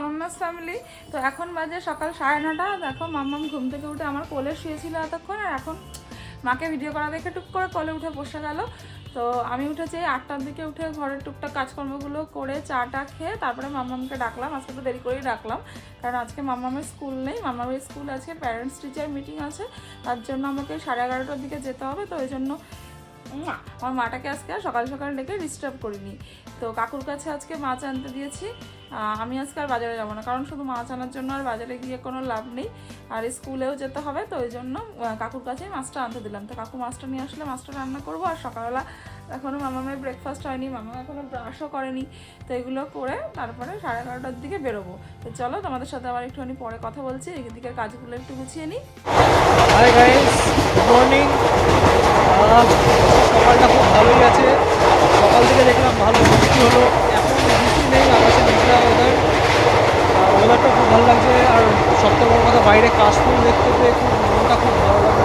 অনন্যাস family তো এখন বাজে সকাল সাড়ে নটা। দেখো মাম্মাম ঘুম থেকে উঠে আমার কোলে শুয়েছিল এতক্ষণ আর এখন মাকে ভিডিও করা দেখে টুক করে কোলে উঠে বসে গেল। তো আমি উঠেছি আটটার দিকে উঠে ঘরের টুকটাক কাজকর্মগুলো করে চাটা খেয়ে তারপরে মাম্মামকে ডাকলাম। আজকে তো দেরি করেই ডাকলাম। কারণ আজকে মাম্মামের স্কুল নেই। মাম্মামের স্কুল আজকে প্যারেন্টস টিচার মিটিং আছে। তার জন্য আমাকে সাড়ে এগারোটার দিকে যেতে হবে। তো ওই জন্য আমার মাটাকে আজকে সকাল সকাল ডেকে ডিস্টার্ব করিনি। তো কাকুর কাছে আজকে মাছ আনতে দিয়েছি। আমি আজকে আর বাজারে যাব না, কারণ শুধু মাছ আনার জন্য আর বাজারে গিয়ে কোনো লাভ নেই। আর স্কুলেও যেতে হবে, তো ওই জন্য কাকুর কাছেই মাছটা আনতে দিলাম। তো কাকু মাছটা নিয়ে আসলে মাছটা রান্না করব, আর সকালবেলা এখনও মামা মামামের ব্রেকফাস্ট হয়নি, মামা এখনও ব্রাশও করেনি। তো এগুলো করে তারপরে সাড়ে এগারোটার দিকে বেরোবো। তো চলো, তোমাদের সাথে আবার একটুখানি পরে কথা বলছি, এদিকের কাজগুলো একটু গুছিয়ে নিই। মর্নিং সকালটা খুব ভালোই আছে। সকাল থেকে দেখলাম ভালো বৃষ্টি হলো। এখন বৃষ্টি নেই আকাশে মেঘলা ওয়েদার ওয়েদারটা খুব ভালো লাগছে। আর বড় কথা বাইরে কাশফুল দেখতে পেয়ে খুব মনটা খুব ভালো লাগল।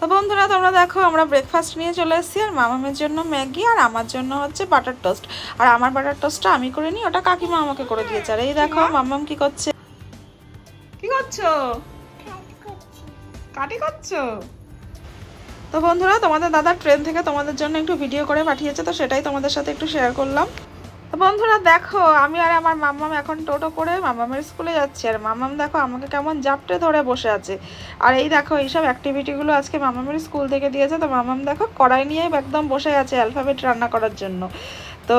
তো বন্ধুরা তোমরা দেখো আমরা ব্রেকফাস্ট নিয়ে চলে এসেছি। আর মামামের জন্য ম্যাগি আর আমার জন্য হচ্ছে বাটার টোস্ট আর আমার বাটার টোস্টটা আমি করে নিই ওটা কাকিমা আমাকে করে দিয়েছে। আর এই দেখো মামাম কি করছে? কি করছ? কাটি করছ? তো বন্ধুরা, তোমাদের দাদা ট্রেন থেকে তোমাদের জন্য একটু ভিডিও করে পাঠিয়েছে, তো সেটাই তোমাদের সাথে একটু শেয়ার করলাম। তো বন্ধুরা, দেখো, আমি আর আমার মাম্মাম এখন টোটো করে মামামের স্কুলে যাচ্ছি। আর মাম্মাম দেখো, আমাকে কেমন জাপটে ধরে বসে আছে। আর এই দেখো, এইসব অ্যাক্টিভিটিগুলো আজকে মামামের স্কুল থেকে দিয়েছে। তো মামাম দেখো, কড়াই নিয়ে একদম বসে আছে অ্যালফাবেট রান্না করার জন্য। তো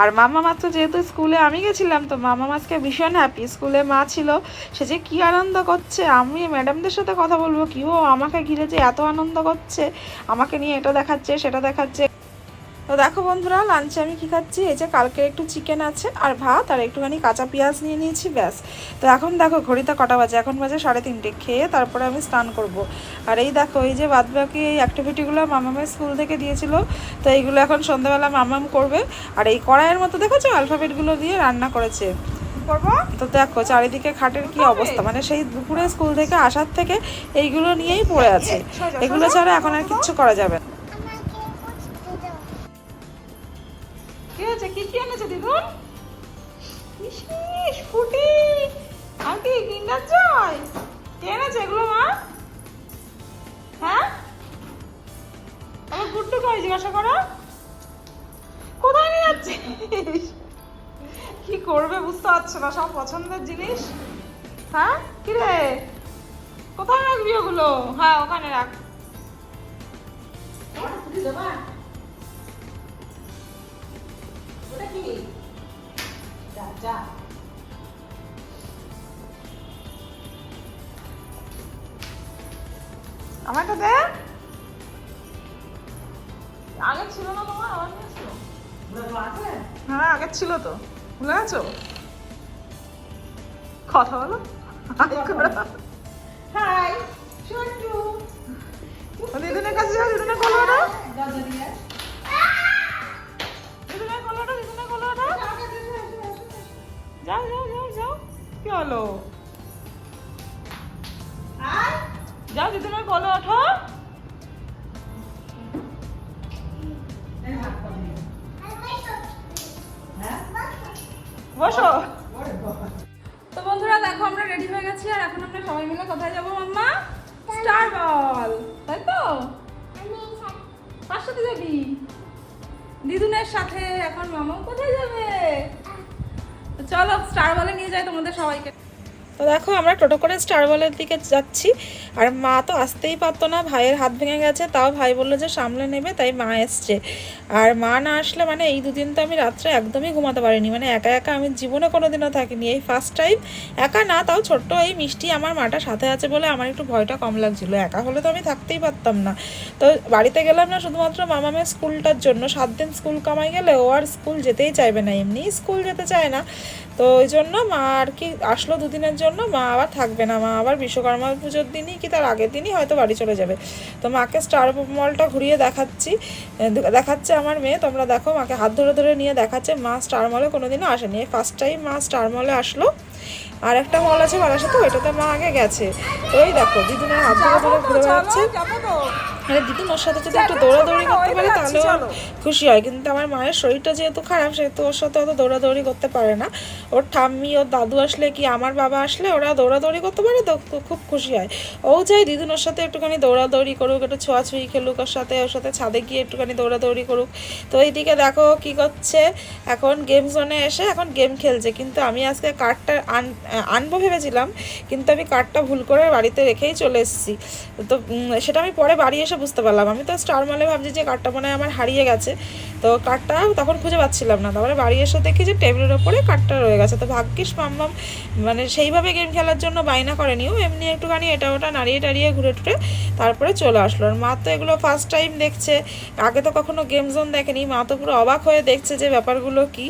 আর মামা মাত্র যেহেতু স্কুলে আমি গেছিলাম, তো মামা মাছকে ভীষণ হ্যাপি স্কুলে মা ছিল, সে যে কী আনন্দ করছে, আমি ম্যাডামদের সাথে কথা বলব, কি ও আমাকে ঘিরে যে এত আনন্দ করছে, আমাকে নিয়ে এটা দেখাচ্ছে, সেটা দেখাচ্ছে তো দেখো বন্ধুরা লাঞ্চে আমি কী খাচ্ছি? এই যে কালকে একটু চিকেন আছে আর ভাত আর একটুখানি কাঁচা পেঁয়াজ নিয়ে নিয়েছি ব্যাস। তো এখন দেখো ঘড়িতে কটা বাজে? এখন বাজে সাড়ে তিনটে। খেয়ে তারপরে আমি স্নান করব। আর এই দেখো এই যে বাদবাকি এই অ্যাক্টিভিটিগুলো মামামের স্কুল থেকে দিয়েছিল তো এইগুলো এখন সন্ধ্যাবেলা মামাম করবে। আর এই কড়াইয়ের মতো দেখেছ? অ্যালফাবেটগুলো দিয়ে রান্না করেছে। করব? তো দেখো চারিদিকে খাটের কি অবস্থা? মানে সেই দুপুরে স্কুল থেকে আসার থেকে এইগুলো নিয়েই পড়ে আছে। এগুলো ছাড়া এখন আর কিচ্ছু করা যাবে না। জিজ্ঞাসা করো। কোথায় নিয়ে যাচ্ছিস? কি করবে বুঝতে পারছ না সব পছন্দের জিনিস? হ্যাঁ? কি রে? কোথায় রাখবি ওগুলো? হ্যাঁ ওখানে রাখ। আমারটা দে। আগে ছিল না তোমার? হ্যাঁ আগে ছিল তো। ভুলে গেছো? কথা বলো। হাই ছোট্টু দিদুনের কাছে যাও দিদুনের কলো দিদুনের কলো ওটা দিদুনের কলো ওটা যাও যাও যাও যাও কি হলো? যাও দিদুনের কলো ওঠো। বসো। তো বন্ধুরা দেখো আমরা রেডি হয়ে গেছি আর এখন আমরা সবাই মিলে কোথায় যাব মাম্মা? স্টার বল তাই তো? কার সাথে যাবি? দিদুনের সাথে। এখন মামাও কোথায় যাবে? তো চলো স্টার বলে নিয়ে যায় তোমাদের সবাইকে। তো দেখো, আমরা টোটো করে স্টার বলের দিকে যাচ্ছি। আর মা তো আসতেই পারতো না, ভাইয়ের হাত ভেঙে গেছে, তাও ভাই বলল যে সামলে নেবে, তাই মা এসছে। আর মা না আসলে মানে এই দুদিন তো আমি রাত্রে একদমই ঘুমাতে পারিনি মানে একা একা আমি জীবনে কোনো দিনও থাকিনি। এই ফার্স্ট টাইম একা না, তাও ছোট্ট এই মিষ্টি আমার মাটা সাথে আছে বলে আমার একটু ভয়টা কম লাগছিল। একা হলে তো আমি থাকতেই পারতাম না। তো বাড়িতে গেলাম না শুধুমাত্র মামা মামামের স্কুলটার জন্য। সাত দিন স্কুল কামাই গেলে ও আর স্কুল যেতেই চাইবে না এমনি স্কুল যেতে চায় না। তো ওই জন্য মা আর কি আসলো দুদিনের জন্য। মা আবার থাকবে না। মা আবার বিশ্বকর্মা পুজোর দিনই কি তার আগের দিনই হয়তো বাড়ি চলে যাবে। তো মাকে স্টার মলটা ঘুরিয়ে দেখাচ্ছি। দেখাচ্ছে আমার মেয়ে, তোমরা দেখো, মাকে হাত ধরে ধরে নিয়ে দেখাচ্ছে। মা স্টার মলে কোনোদিনও আসেনি। ফার্স্ট টাইম মা স্টার মলে আসলো। আর একটা মল আছে বারাসাতে, ওইটাতে মা আগে গেছে। ওই দেখো দিদুনের হাত ধরে ধরে ঘুরে বেড়াচ্ছে। মানে দিদুন ওর সাথে যদি একটু দৌড়াদৌড়ি করতে পারে তাহলেও খুশি হয়। কিন্তু আমার মায়ের শরীরটা যেহেতু খারাপ সেহেতু ওর সাথে অত দৌড়াদৌড়ি করতে পারে না। ওর ঠাম্মি ওর দাদু আসলে কি আমার বাবা আসলে ওরা দৌড়াদৌড়ি করতে পারে? তো খুব খুশি হয়। ও চাই দিদুন ওর সাথে একটুখানি দৌড়াদৌড়ি করুক একটু ছোঁয়াছুঁই খেলুক ওর সাথে ওর সাথে ছাদে গিয়ে একটুখানি দৌড়াদৌড়ি করুক। তো এইদিকে দেখো কি করছে। এখন গেম জোনে এসে এখন গেম খেলছে। কিন্তু আমি আজকে কার্ডটা আন আনব ভেবেছিলাম কিন্তু আমি কার্ডটা ভুল করে বাড়িতে রেখেই চলে এসেছি। তো সেটা আমি পরে বাড়ি এসে বুঝতে পারলাম। আমি তো স্টার মলে ভাবছি যে কার্ডটা মনে আমার হারিয়ে গেছে। তো কার্ডটা তখন খুঁজে পাচ্ছিলাম না। তারপরে বাড়ি এসে দেখি যে টেবিলের ওপরে কার্ডটা রয়ে গেছে। তো ভাগ্যিস মাম্মাম মানে সেইভাবে গেম খেলার জন্য বায়না করেনিও এমনি একটুখানি এটা ওটা নাড়িয়ে টাড়িয়ে ঘুরে টুরে তারপরে চলে আসলো। আর মা তো এগুলো ফার্স্ট টাইম দেখছে। আগে তো কখনো গেম জোন দেখেনি। মা তো পুরো অবাক হয়ে দেখছে যে ব্যাপারগুলো কি।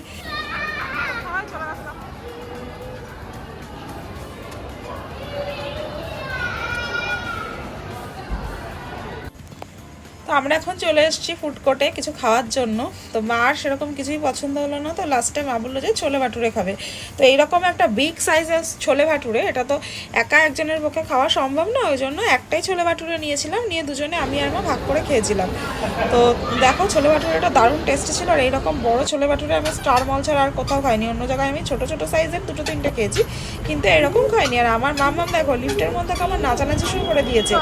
তো আমরা এখন চলে এসেছি ফুড কোর্টে কিছু খাওয়ার জন্য। তো মার সেরকম কিছুই পছন্দ হলো না, তো লাস্টে মা বলল যে ছোলে ভাটুরে খাবে। তো এইরকম একটা বিগ সাইজের ছোলে ভাটুরে, এটা তো একা একজনের পক্ষে খাওয়া সম্ভব না, ওই জন্য একটাই ছোলে ভাটুরে নিয়েছিলাম, নিয়ে দুজনে আমি আর মা ভাগ করে খেয়েছিলাম। তো দেখো ছোলে ভাটুরেটা দারুণ টেস্টি ছিল, আর এইরকম বড় ছোলে ভাটুরে আমি স্টার মল ছাড়া আর কোথাও খাইনি, অন্য জায়গায় আমি ছোট ছোট সাইজের দুটো তিনটে খেয়েছি, কিন্তু এরকম খাইনি। আর আমার মাম্মাম দেখো লিফটের মধ্যে কেমন নাচানাচি শুরু করে দিয়েছে।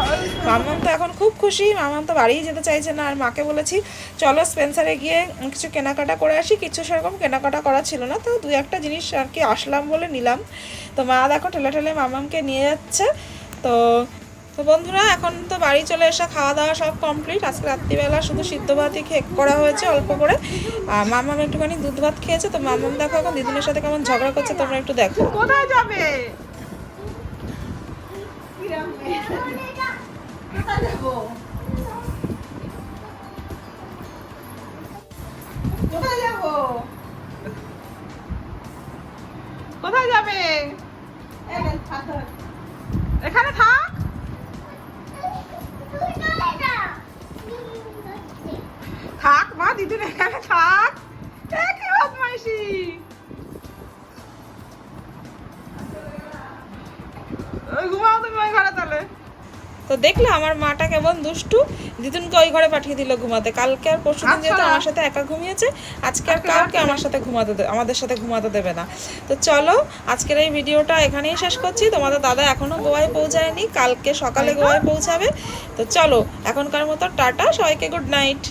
মাম্মাম তো এখন খুব খুশি, মাম্মাম তো বাড়িই যেতে চাইছে না আর মাকে বলেছি চলো স্পেন্সারে গিয়ে কিছু কেনাকাটা করে আসি। কিছু সেরকম কেনাকাটা করা ছিল না। তো দু একটা জিনিস আর কি আসলাম বলে নিলাম। তো মা দেখো ঠেলে ঠেলে মামামকে নিয়ে যাচ্ছে। তো তো বন্ধুরা এখন তো বাড়ি চলে এসে খাওয়া দাওয়া সব কমপ্লিট আজকে রাত্রিবেলা শুধু সিদ্ধ ভাতই খেয়ে করা হয়েছে অল্প করে। আর মামাম একটুখানি দুধ ভাত খেয়েছে। তো মামাম দেখো এখন দিদিনের সাথে কেমন ঝগড়া করছে তোমরা একটু দেখো। কোথায় যাবে? কোথায় কোথায় যাবে? এখানে থাক। থাক মা দিদির এখানে থাক। কি বদমাইশি ঘুমাও তুমি ঘরে তাহলে। তো দেখলে আমার মাটা কেমন দুষ্টু। দিদুনকে ওই ঘরে পাঠিয়ে দিল ঘুমাতে। কালকে আর পরশু দিন যেহেতু আচ্ছা। আমার সাথে একা ঘুমিয়েছে আজকে আর কাউকে আমার সাথে ঘুমাতে আমাদের সাথে ঘুমাতে দেবে না। তো চলো আজকের এই ভিডিওটা এখানেই শেষ করছি। তোমাদের দাদা এখনও গোয়ায় পৌঁছায়নি কালকে সকালে গোয়ায় পৌঁছাবে। তো চলো এখনকার মতো টাটা সবাইকে গুড নাইট